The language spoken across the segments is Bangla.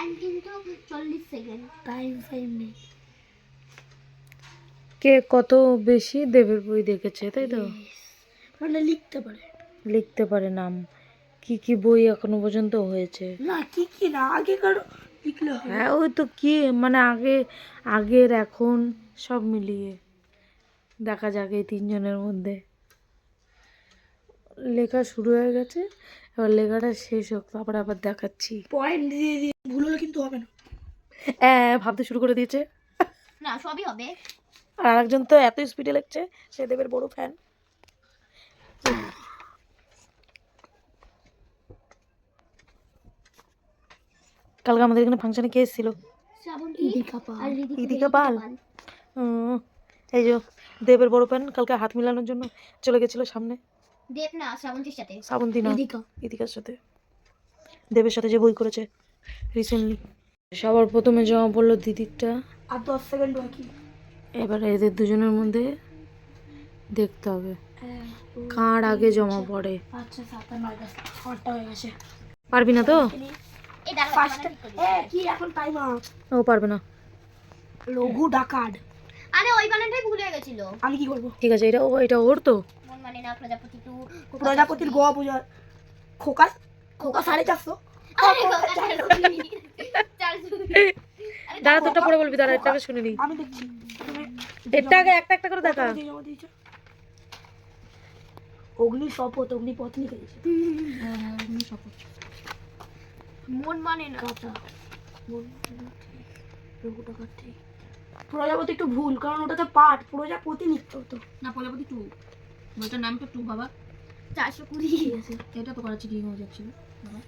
টাইম কিন্তু চল্লিশ সেকেন্ড টাইম ফাইভ কে কত বেশি দেবের বই দেখেছে তাই তো? মানে লিখতে পারে। লিখতে পারে নাম। কি কি বই এখনও পর্যন্ত হয়েছে? না কি কি না আগেকার লিখলো হ্যাঁ ওই তো কি মানে আগে আগের এখন সব মিলিয়ে। দেখা যাক এই তিনজনের মধ্যে। লেখা শুরু হয়ে গেছে এবার লেখাটা শেষ হোক তারপরে আবার দেখাচ্ছি। পয়েন্ট দিয়ে দিয়ে ভুল হলে কিন্তু হবে না। হ্যাঁ ভাবতে শুরু করে দিয়েছে। না সবই হবে। আর আরেকজন তো এত স্পিডে লিখছে সে দেবের বড় ফ্যান কালকে আমাদের এখানে ফাংশনে কে এসেছিল? ইদিকা পাল। আর রিদিকা ইদিকা পাল। উম, এই যে দেবের বড় ফ্যান কালকে হাত মিলানোর জন্য চলে গেছিল সামনে। দেব না শ্রাবন্তীর সাথে। শ্রাবন্তী না ইদিকা ইদিকার সাথে। দেবের সাথে যে বই করেছে রিসেন্টলি সবার প্রথমে জমা পড়ল দিদিরটা। আর দশ সেকেন্ড বাকি। এবার এদের দুজনের মধ্যে দেখতে হবে। কার আগে জমা পড়ে? আচ্ছা হয়ে গেছে। পারবি না তো? এই দাঁড়া ফার্স্ট এ কি এখন টাইম আপ ও পারবে না। লঘু ডাকাত। আরে ওই বানানটাই ভুলে গেছিল। আমি কি করব? ঠিক আছে এটা ও এটা ওর তো? মানে না প্রজাপতি টু প্রজাপতির গোয়া পূজা খোকা খোকা সাড়ে চারশো দাঁড়া তোরটা পরে বলবি দাঁড়া এটা আগে শুনে নি আমি দেখছি। তুমি আগে একটা একটা করে দেখা। অগ্নি শপথ অগ্নি পত্নী খেয়েছে মন মানে না। মন প্রজাপতি একটু ভুল কারণ ওটাতে পাঠ। প্রজাপতি লিখতে হতো। না প্রজাপতি টু। বইটার নাম তো টু বাবা। চারশো কুড়ি। আছে এটা তো করা চিটিং হয়ে যাচ্ছিল বাবা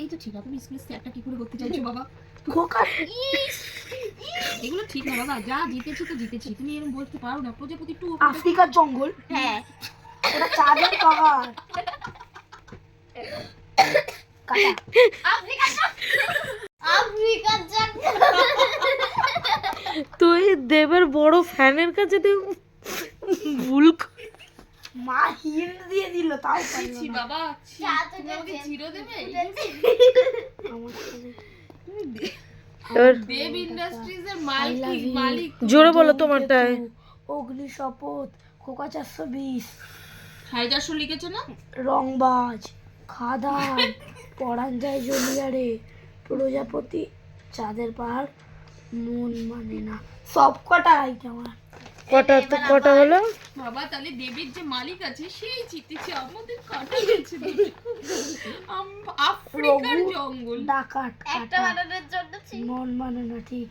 এই তো ঠিক আছে তুমি স্কুলে স্যারটা কি করে করতে চাইছো বাবা? এগুলো ঠিক না বাবা। যা জিতেছি তো জিতেছি। তুমি এরকম বলতে পারো না। প্রজাপতি টু আফ্রিকার জঙ্গল। হ্যাঁ। ওটা চাঁদের তুই দেবের বড় ফ্যানের কাছে তুই ভুল দিল তাও পারল বাবা তো আমাকে জিরো দেবে? দেব। ইন্ডাস্ট্রিজ এর মালিক মালিক জোরে বলো তোমারটায় অগ্নি শপথ খোকা চারশো বিশ। হাইদাসও লিখেছে না? রংবাজ খাদান পরাণ যায় জলিয়ারে প্রজাপতি চাঁদের পাহাড় মন মানে না। সব কটা রাইট আমার। কটা তো কটা হলো? বাবা তাহলে দেবের যে মালিক আছে সেই জিতেছে আমাদের কাটা গেছে আফ্রিকার জঙ্গল। ডাকাত একটা বানানোর জন্য মন মানে না ঠিক।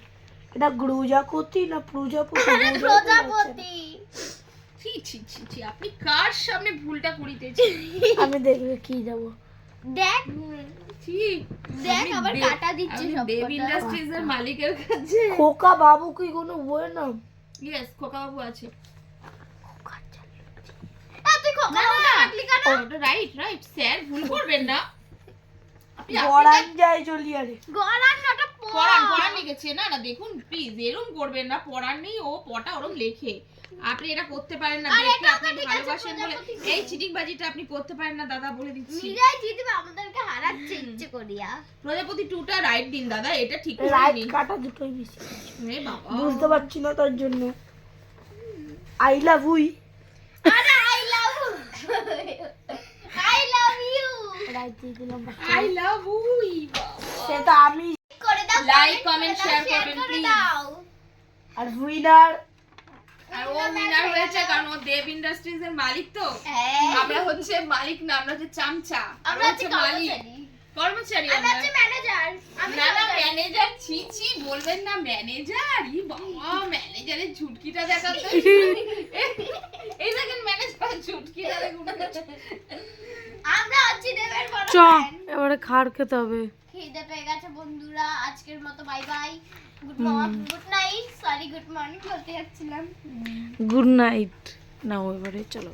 এটা গ্রুজাপতি না প্রজাপতি? না। প্রজাপতি। ছি ছি ছি ছি আপনি কার সামনে ভুলটা করিতেছেন? আমি দেখবে কি দেবো। দেখ। ছি। দেখ আবার কাটা দিচ্ছে সব দেব কটা। ইন্ডাস্ট্রিজ এর মালিকের কাছে। খোকা বাবু কি কোনো বই নাম? ইয়েস খোকা বাবু আছে রাইট রাইট স্যার ভুল করবেন না। গড়ান যায় জলিয়ারে। গড়ান নাটা পড়ান পড়ান লিখেছে না না দেখুন প্লিজ এরম করবেন না পড়ান নেই ও পটা ওরম লেখে। আপনি এটা করতে পারেন না আপনি ভালোবাসেন বলে। এই চিটিং বাজিটা আপনি করতে পারেন না দাদা বলে দিচ্ছি। মিরাই জিতবে আমাদেরকে হারাচ্ছে ইচ্ছে করিয়া। প্রজাপতি টুটা রাইট দিন দাদা এটা ঠিক রাইট কাটা দুটোই বেশি। এ বাবা। বুঝতে পারছি না তার জন্য। আই লাভ উই আরে I love I love you right দিলাম। আই লাভ উই সেটা আমি দাও, share share করবেন. দাও। আর উইনার আর ও উইনার হয়েছে কারণ ও দেব ইন্ডাস্ট্রিজ এর মালিক তো। হ্যাঁ। আমরা হচ্ছে মালিক না আমরা হচ্ছে চামচা। আমরা হচ্ছে মালিক। কর্মচারী। আমরা হচ্ছে ম্যানেজার না না ম্যানেজার ছি ছি বলবেন না ম্যানেজার ই বাবা ম্যানেজারের ঝুটকিটা দেখাতে এই দেখেন ম্যানেজার ঝুটকিটা দেখুন। আমরা হচ্ছি দেবের বড় চ এবারে খাড় খেতে হবে। বন্ধুরা আজকের মতো bye bye good morning good night sorry good morning বলতে যাচ্ছিলাম। গুড নাইট নাও এবারে চলো।